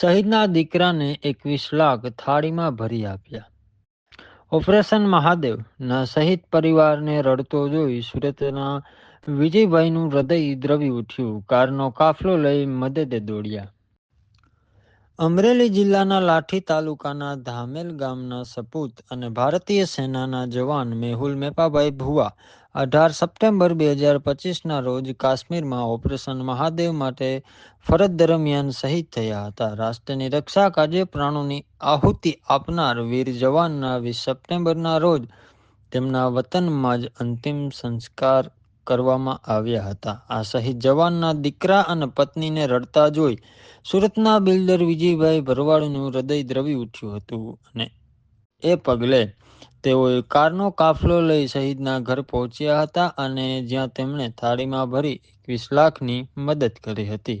શહીદના દીકરાને એકવીસ લાખ થાળીમાં ભરી આપ્યા. ઓપરેશન મહાદેવના શહીદ પરિવારને રડતો જોઈ સુરતના વિજયભાઈનું હૃદય દ્રવી ઉઠ્યું. કારનો કાફલો લઈ મદદે દોડ્યા. અમરેલી જિલ્લાના લાઠી તાલુકાના ધામેલ ગામના સપૂત અને ભારતીય સેનાના જવાન મેહુલ મેપાભાઈ ભુવા અઢાર સપ્ટેમ્બર બે હજાર પચીસના રોજ કાશ્મીરમાં ઓપરેશન મહાદેવ માટે ફરજ દરમિયાન શહીદ થયા હતા. રાષ્ટ્રની રક્ષા કાજે પ્રાણોની આહુતિ આપનાર વીર જવાનના વીસ સપ્ટેમ્બરના રોજ તેમના વતનમાં જ અંતિમ સંસ્કાર કરવામાં આવ્યા હતા. આ શહીદ જવાનના દીકરા અને પત્નીને રડતા જોઈ સુરતના બિલ્ડર વિજયભાઈ ભરવાડનું હૃદય દ્રવી ઉઠ્યું હતું અને એ પગલે તેઓએ કારનો કાફલો લઈ શહીદના ઘર પહોંચ્યા હતા અને જ્યાં તેમણે થાળીમાં ભરી એકવીસ લાખની મદદ કરી હતી.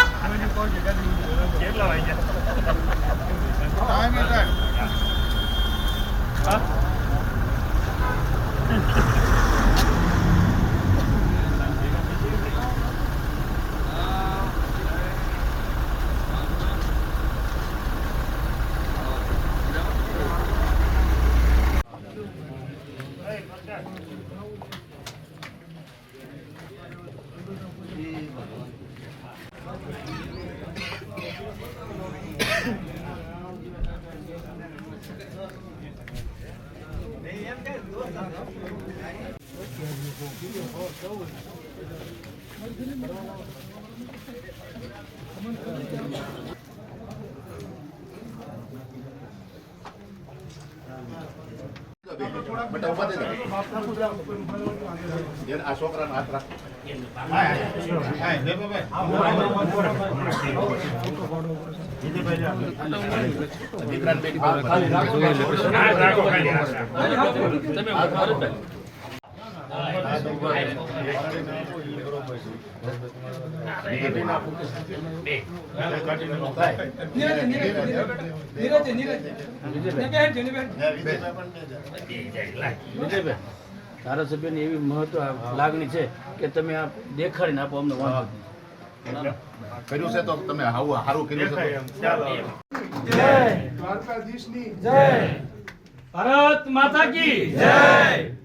કેટલા વાગ્યા? Thank you. બેટા ઊભા. આ હાથ રાખ. બેટી બહાર કાઢી. હા રાખો ખાલી હા વિજયભાઈ ધારાસભ્યની એવી મહત્વ લાગણી છે કે તમે આ દેખાડીને આપો અમને વાંધો કર્યું છે. તો તમે આવું સારું કર્યું છે ભારત માતા કી અમારી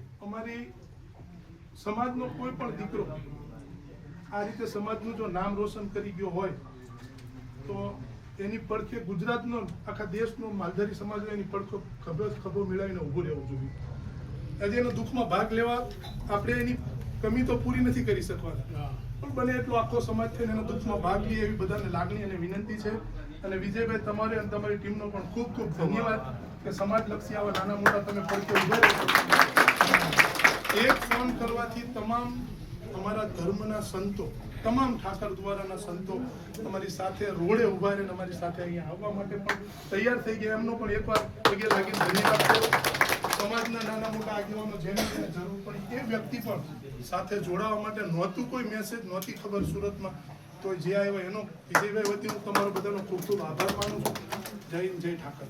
સમાજનો કોઈ પણ દીકરો આ રીતે સમાજનું જો નામ રોશન કરી ગયો હોય તો એની પડખે ગુજરાતનો આખા દેશનો માલધારી સમાજ એની પડખો ખભે ખભો મેળવીને ઊભું રહેવું જોઈએ. આજે એનો દુઃખમાં ભાગ લેવા આપણે એની કમી તો પૂરી નથી કરી શકવાના. પણ બને એટલો આખો સમાજ થઈને એના દુઃખમાં ભાગ લે એવી બધાને લાગણી અને વિનંતી છે. અને વિજયભાઈ તમારે અને તમારી ટીમનો પણ ખૂબ ખૂબ ધન્યવાદ કે સમાજલક્ષી આવા નાના મોટા તમે પડખે ઊભા રહો એક ફોન કરવાથી તમામ અમારા ધર્મના સંતો, તમામ ઠાકર દ્વારાના સંતો તમારી સાથે રોડે ઊભા રહીને અમારી સાથે અહીંયા આવવા માટે પણ તૈયાર થઈ ગયા. એમનો પણ એકવાર પગે લાગીને ધન્યવાદ કરો સમાજના નાના મોટા આગેવાનો જેને જરૂર પડી એ વ્યક્તિ પણ સાથે જોડાવા માટે નહોતું કોઈ મેસેજ નહોતી ખબર સુરતમાં. તો જે આવ્યો એનો વિજયભાઈ વતી હું તમારો બધાનો ખૂબ ખૂબ આભાર માનું છું. જય જય ઠાકર.